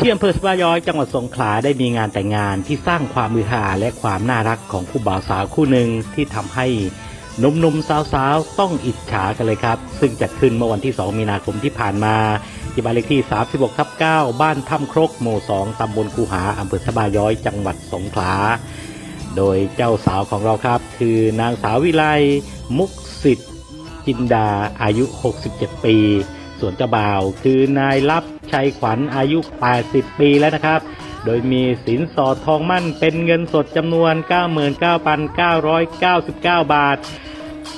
ที่อำเภอสบาย้อยจังหวัดสงขลาได้มีงานแต่งงานที่สร้างความมือหาและความน่ารักของคู่บ่าวสาวคู่หนึ่งที่ทำให้หนุ่มๆสาวๆ ต้องอิจฉากันเลยครับ ซึ่งจัดขึ้นเมื่อวันที่ 2 มีนาคมที่ผ่านมาที่บ้านเลขที่ 36ทับ9บ้านถ้ำครกหมู่ 2ตำบลคูหาอำเภอสบาย้อยจังหวัดสงขลาโดยเจ้าสาวของเราครับ คือนางสาววิไลมุกสิทธิ์จินดาอายุ 67 ปี ส่วนเจ้าบ่าว คือนายลับชัยขวัญอายุ 80 ปีแล้วนะครับ โดยมีสินสอดทองมั่นเป็นเงินสดจำนวน 99,999 บาท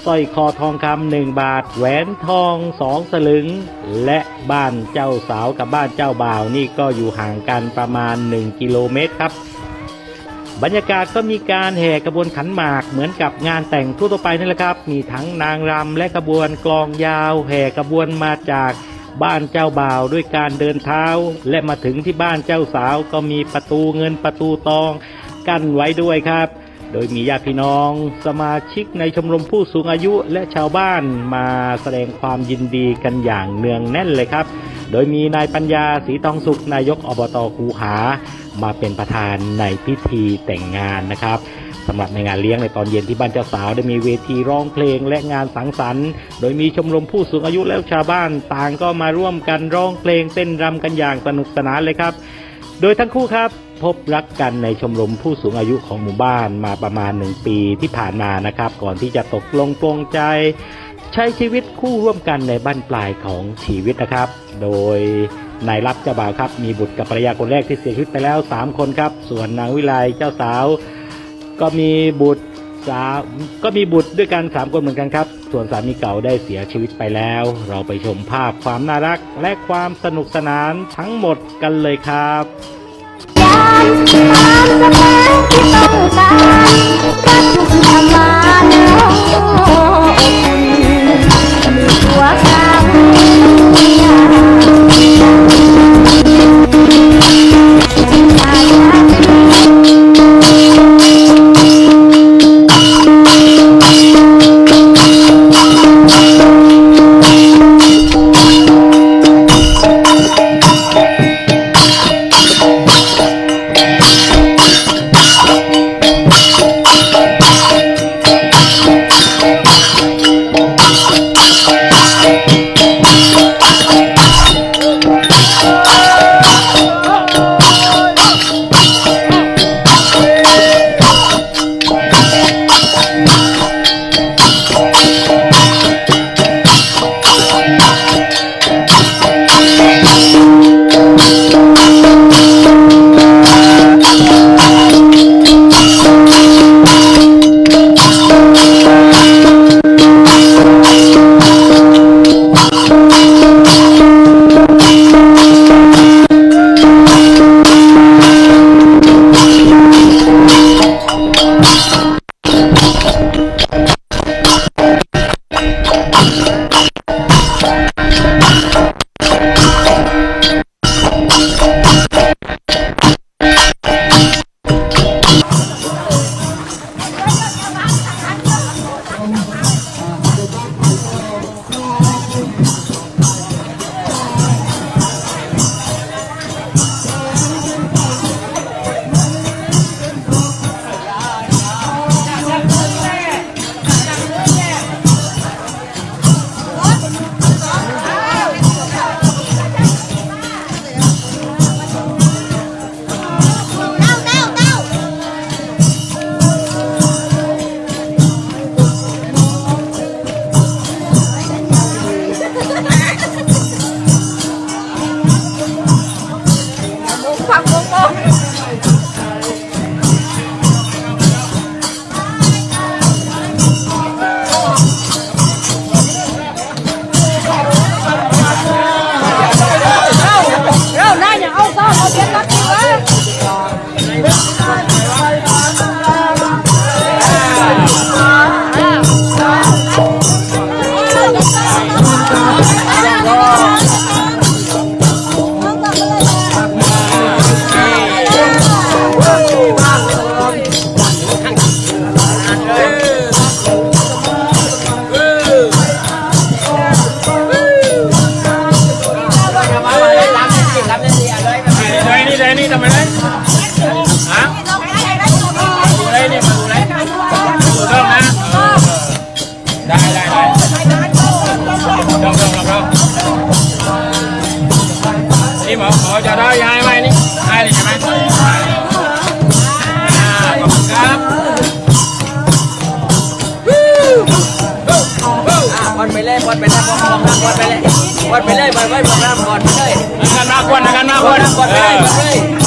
สร้อยคอทองคำหนึ่งบาท แหวนทองสองสลึง และบ้านเจ้าสาวกับบ้านเจ้าบ่าวนี่ก็อยู่ห่างกันประมาณ 1 กิโลเมตรครับ บรรยากาศก็มีการแห่กระบวนขันหมากเหมือนกับงานแต่งทั่วไปนั่นแหละครับ มีทั้งนางรำและกระบวนกลองยาวแห่กระบวนมาจากบ้านเจ้าบ่าวด้วยการเดินเท้า และมาถึงที่บ้านเจ้าสาวก็มีประตูเงินประตูทอง กั้นไว้ด้วยครับ โดยมีญาติพี่น้อง สมาชิกในชมรมผู้สูงอายุและชาวบ้านมาแสดงความยินดีกันอย่างเนืองแน่นเลยครับ โดยมีนายปัญญาศรีทองสุขนายกอบตคูหา มาเป็นประธานในพิธีแต่งงานนะครับสำหรับในงานเลี้ยงในตอนเย็นที่บ้านเจ้าสาวได้มีเวทีร้องเพลงและงานสังสรรค์ โดยมีชมรมผู้สูงอายุและชาวบ้านต่างก็มาร่วมกันร้องเพลงเต้นรำกันอย่างสนุกสนานเลยครับ โดยทั้งคู่ครับพบรักกันในชมรมผู้สูงอายุของหมู่บ้านมาประมาณหนึ่งปีที่ผ่านมานะครับ ก่อนที่จะตกลงปลงใจ ใช้ชีวิตคู่ร่วมกันในบ้านปลายของชีวิตนะครับ โดยนายรับเจ้าบ่าวครับ มีบุตรกับภรรยาคนแรกที่เสียชีวิตไปแล้ว 3 คนครับ ส่วนนางวิไลเจ้าสาว ก็มีบุตรสาวก็มีบุตรด้วยกัน 3 คนเหมือนกันครับ ส่วนสามีเก่าได้เสียชีวิตไปแล้ว เราไปชมภาพความน่ารักและความสนุกสนานทั้งหมดกันเลยครับยามตามสถานที่ต้องการรักทุกธรรมาน้อง บอกขอจะได้ย้ายไหมนี่ได้เลยใช่ไหมอ่าขอบคุณครับวันไปเลยวันไปเลยบอลบอลบอลไปเลยวันไปเลยบอลไปบอลไปบอลไปเลยนักการมากกว่านักการมากกบอว่าลบอลไปเลยบอลไปเลย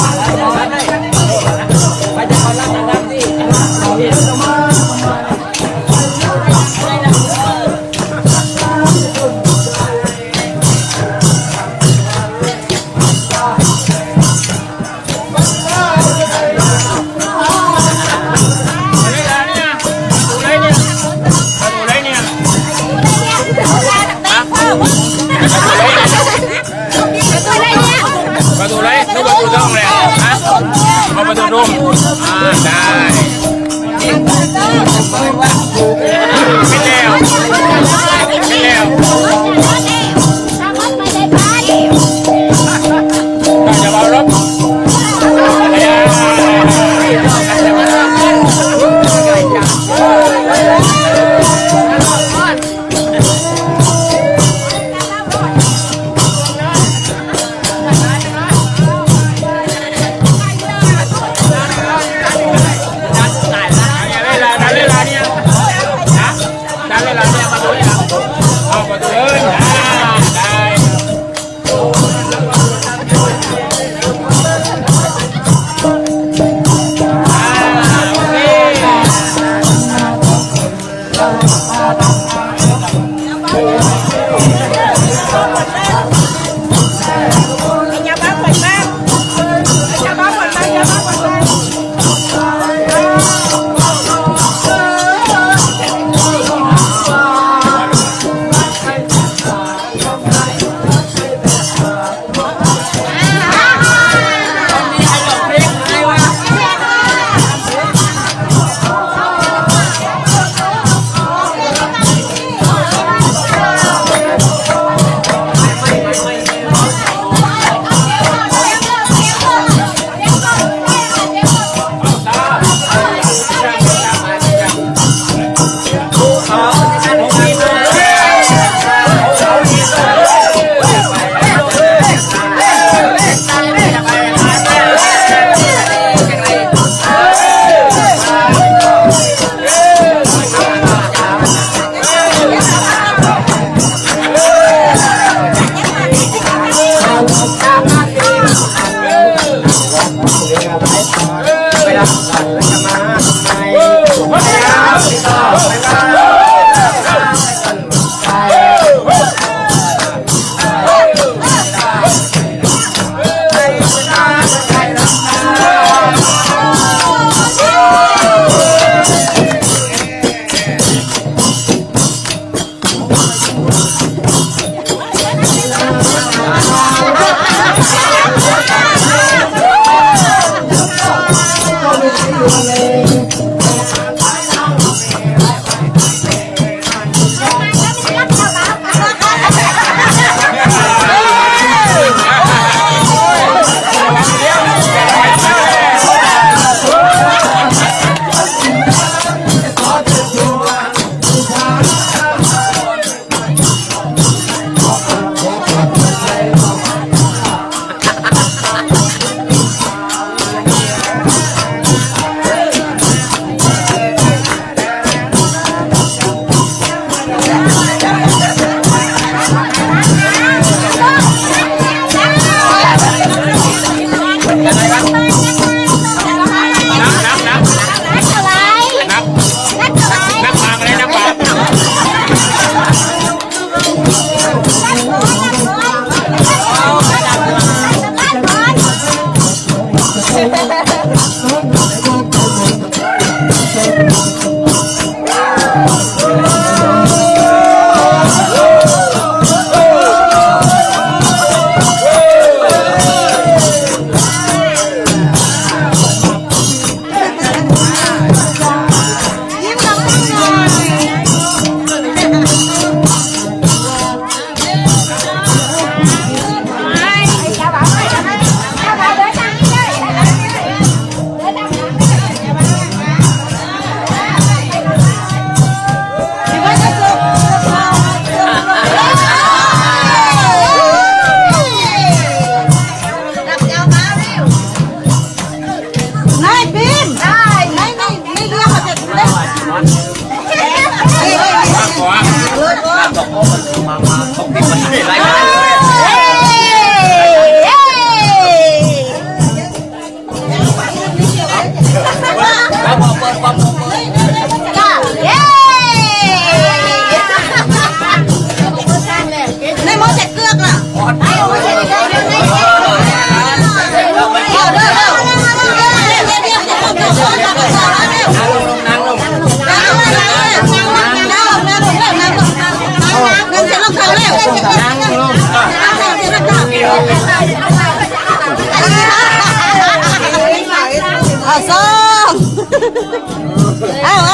เอาเอา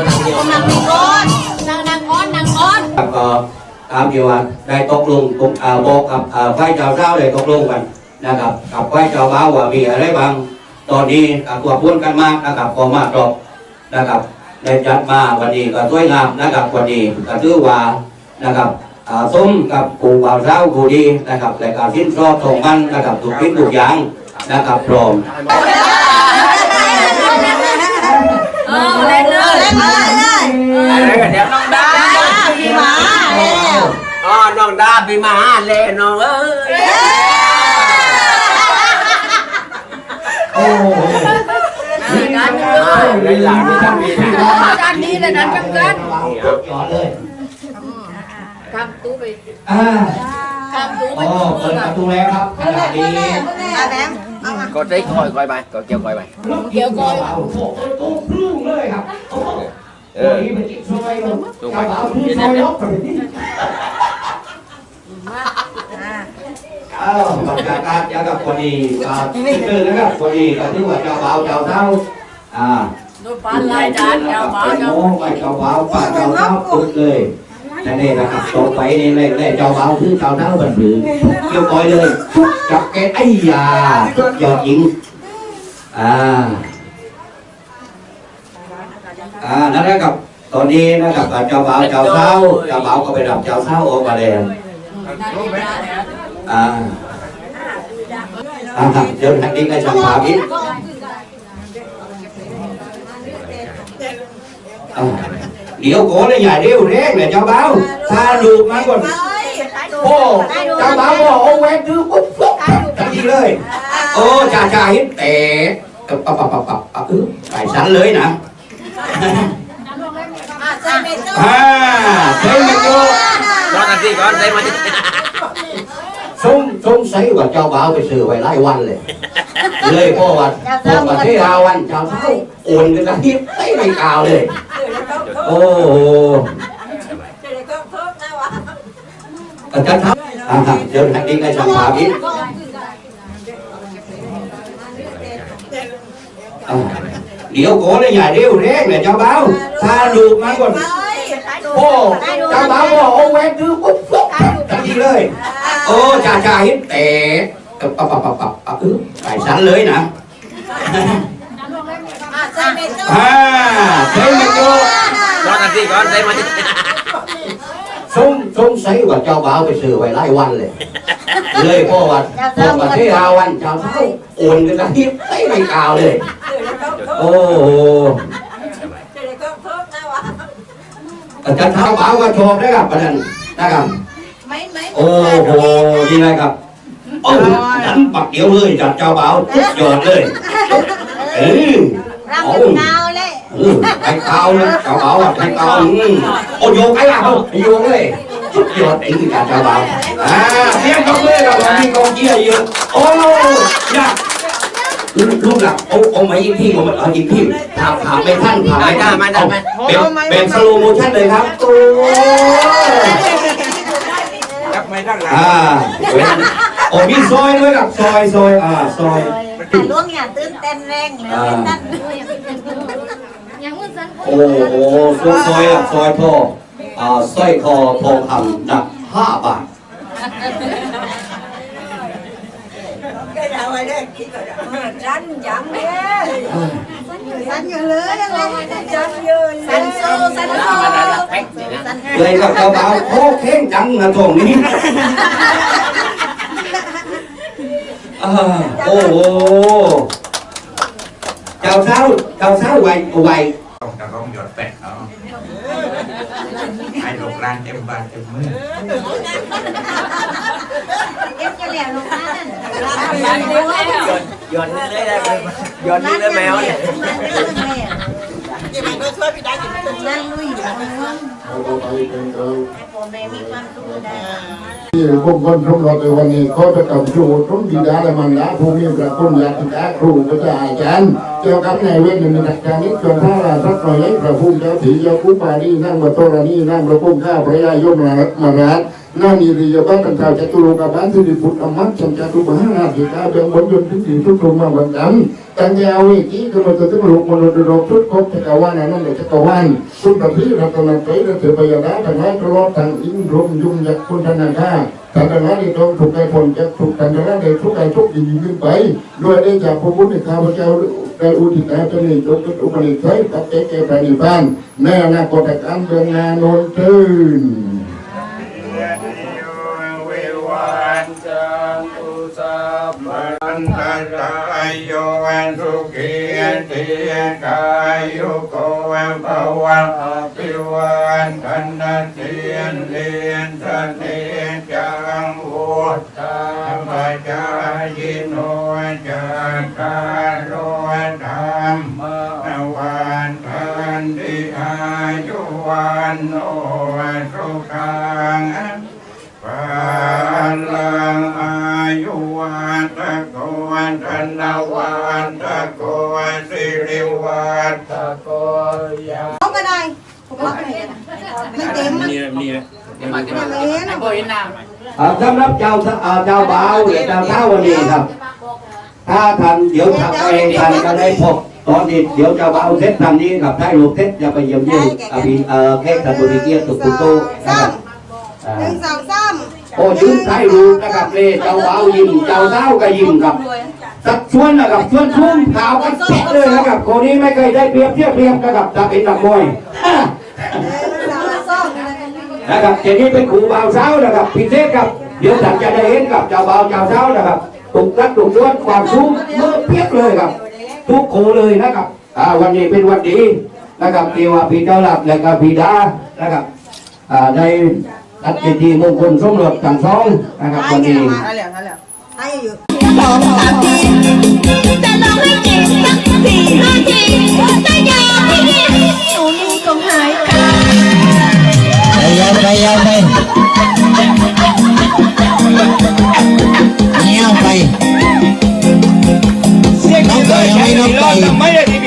ต้องนางมีก้อนนางนางก้อนนางก้อนครับก็ตามที่ว่าได้ตกลงตกอ่าบอกกับอ่าฝ่ายเจ้าเจ้าได้ตกลงกันนะครับกับฝ่ายเจ้าบ่าวว่ามีอะไรบ้างตอนนี้อ่าตัวพูนกันมากนะครับพอมากรอบนะครับได้จัดมาวันนี้ก็สวยงามนะครับวันนี้ก็ถือว่านะครับอ่าส้มกับปู่บ่าวเจ้าผู้ดีนะครับและการทิ้นชอบตรงมันนะครับถูกพิษถูกอย่างนะครับพร้อม เล่นเลยเล่นเลยอะไรกันเดี๋ยวน้องดาพี่มาแล้วอ๋อน้องดาพี่มาเล่น้องเอ้ยในหลังที่ทำมีนะด้านนี้เลยนั้นกันกันจอเลยทำตู้ไปทำตู้ไปอ๋อเปิดประตูแล้วครับขณะนี้อาแบมเอามากดได้คอยคอยไปกดเกี่ยวคอยไปเกี่ยวก้อยโอ้โหตู้ครึ่งเลยครับโอ้โหเอตัวอนี้เป็นจิ๊กซอยลงถูกกไหมระเป๋าที่ซอยลบเอ้าบรรยากาศยากับคนดีกับที่เจอนะครับคนดีกับที่ว่าเจ้าบ่าวเจ้าเท้าอ่าดูปลาลายจานเจ้าบ่าวเจ้าโอ้ไปเจ้าบ่าวป้าเจ้าเท้าปึ๊กเลย นั่นเองนะครับตรงไปนี่เลยเลยเจ้าบ่าวคือเจ้าเท้าบันถือเกี่ยวก้อยเลยจับแกไอ้ยาสุดยอดหญิงอ่าอ่านั่นแหละครับตอนนี้นะครับเจ้าบ่าวเจ้าเท้าเจ้าบ่าวก็ไปรับเจ้าเท้าออกมาแล้วอ่าอ่าครับเดี๋ยวทางนี้ก็ช่างภาพอีกอ่า เดี๋ยวโกเลยอย่าเร็วเร่งเลยเจ้าบ่าวถ้าลูกมาก่อนโอ้เจ้าบ่าวบอกโอ้แหวนคือปุ๊บปุ๊บทันทีเลย โอ้จ่าจ่าฮิตเตะปับปับปับปับปับเออไปสันเลยนะอ่าเท่มันโยรอนาทีก่อนได้มาที่สงสงสัยว่าเจ้าบ่าวไปซื้อไว้หลายวันเลย เลยพ่อวัดพ่อวัดที่ราวันเจ้าเท้าโอนกันกันที่ไม่ไม่กล่าวเลย โอ้โหอาจารย์ครับอ่าครับเดี๋ยวทางนี้ก็ช่างภาพอีกอ่าเดี๋ยวโกเลยอย่าเร็วเร่งเลยเจ้าบ่าวถ้าลูกมาก่อนโอ้เจ้าบ่าวบอกโอ้แหวนคือปุ๊บปุ๊บทันทีเลย โอ้จ่าจ่าฮิตเตะปับปับปับปับปับเออไปสันเลยนะ อ่าเท่มันโยรอนาทีก่อนได้มาที่สงสงสัยว่าเจ้าบ่าวไปซื้อไว้หลายวันเลย เลยพ่อวัดพ่อวัดที่ราวันเจ้าเท้าโอนกันที่ไม่ไม่กล่าวเลย โอ้โหอาจารย์เท้าบ่าวก็ชมนะครับประเด็นนะครับโอ้โหนี่นะครับโอ้ดันปักเดียวเลยจัดเจ้าบ่าวยอดเลยเออ โอ้เออไปเกาเลยเจ้าบ่าวอะไปเกาอืมโอ้โยกไอ้ละเขาโยกเลยทุกยอดไอ้คือจัดเจ้าบ่าวอ่าเสียงตบมือกับมีกองเชียร์เยอะโอ้ยากลูกหลักโอ้โอ้ไม่ยิงพี่ผมเอายิงพี่ถามถามไม่ท่านถามไม่ท่านเอาเป็นเป็นสโลโมชั่นเลยครับโอ้จับไม่ตั้งหลังอ่าเว้น โอ้มีซอยด้วยกับซอยซอยอ่าซอยถ่ายล่วงอย่างตื่นเต้นแรงเลยอ่านั่นโอ้โหซอยซอยกับซอยทองอ่าสร้อยคอทองคำหนักห้าบาทจันยังเลยสันอยู่เลยยังไงจันอยู่สันโซสันโซสันเลยกับเจ้าบ่าวโอ้เข่งจังนะตรงนี้ อ่าโอ้โหเจ้าเช้าเจ้าเช้าไวไวต้องจะต้องหยดแปะเนาะให้ลูกหลานเต็มบ้านเต็มเมืองเอฟจะเหลี่ยมลงมานั่นย้อนนี่เลยได้ย้อนนี่เลยแมวเนี่ย นั่นลุยผมแม่มีความสุขได้ที่บุคคลสมรสในวันนี้ก็จะกำชูทุนบิดาและมันดาภูมิพระคุณญาติกาครูพระเจ้าอาจารย์เกี่ยวกับในเวทในนักการนี้จนท่าราสักหน่อยพระภูมิเจ้าถีเจ้าคุปานีนั่งมาโตรานีนั่งพระพุ่มข้าพระยายมมารัต โลกบาลสิริพุทธอมัตสัญจตุมหาราชิกาเบียงบนยนต์ถึงสี่ทุกทุกมาวันจันทร์ตัญญาวิกีกำหนดถึงลูกมนุษย์โลกทุกครบจักวาลนั้นจักวาลคุณพระพิรัตนตรัยและเทพยดาทั้งหลายตลอดทั้งอินทร์รวมยุ่งยักษ์คุณธนาคาแต่ตอนนั้นที่ต้ถูกใจผลจะถูกแต่ตอนนั้นได้ทุกใจทุกยิ่งยิ่งขึ้นไปด้วยได้จากพระพุทธข้าพเจ้าได้อุทิศแด่เจ้าหนี้จงเป็นอุปนิสัยกับเจ๊เกปฏิบ้านแม่นาคตการเบืองนาโนนทืน สัพพันตรายโยสุขีติกายโยโกภวังอภิวันทันเทียนเลียนทะเนจังวุฒาปัจจายโนจักกาโรธรรมวันทันติอายุวันโอสุขัง ไม่เห็นโอ้ยน้อ่าสำหรับเจ้าอ่าเจ้าบ่าวหรือเจ้าเท้าวันนี้ครับ ถ้าทันเดี๋ยวทำเองทันก็ได้พบตอนนี้เดี๋ยวเจ้าบ่าวเสร็จทำนี้ครับได้ลูกเสร็จจะไปเยี่ยมเยี่ยมอภิเอ่อเค้กสันบุรีเกียรติสุขุโตนะครับอ่าหนึ่งสองสามโอ้ยืนใช้รูปนะครับเลยเจ้าบ่าวยิ้มเจ้าเท้าก็ยิ้มครับสัดส่วนนะครับส่วนทุ่มขาวกันเป๊ะเลยนะครับคนนี้ไม่เคยได้เปรียบเทียบเทียบนะครับจะเป็นนักมวยอะ หนึ่งสองสอง นะครับเจนี้เป็นครูบ่าวเช้านะครับพิเศษครับเดี๋ยวท่านจะได้เห็นกับเจ้าบ่าวเจ้าเช้านะครับตุกรัดตุกด้วนความสูงเมื่อเพียบเลยครับ ทุกครูเลยนะครับอ่าวันนี้เป็นวันดีนะครับที่ว่าพี่เจ้าหลักและก็พี่ดานะครับอ่าได้ตัดพิธีมงคลสมรสทั้งสองนะครับวันนี้ให้อยู่ลองสามทีจะลองให้เจ็บสักสี่ห้าทีถ้าอยากให้าวไปยาวไปยาวไปน้องไปยังไม่น้องไป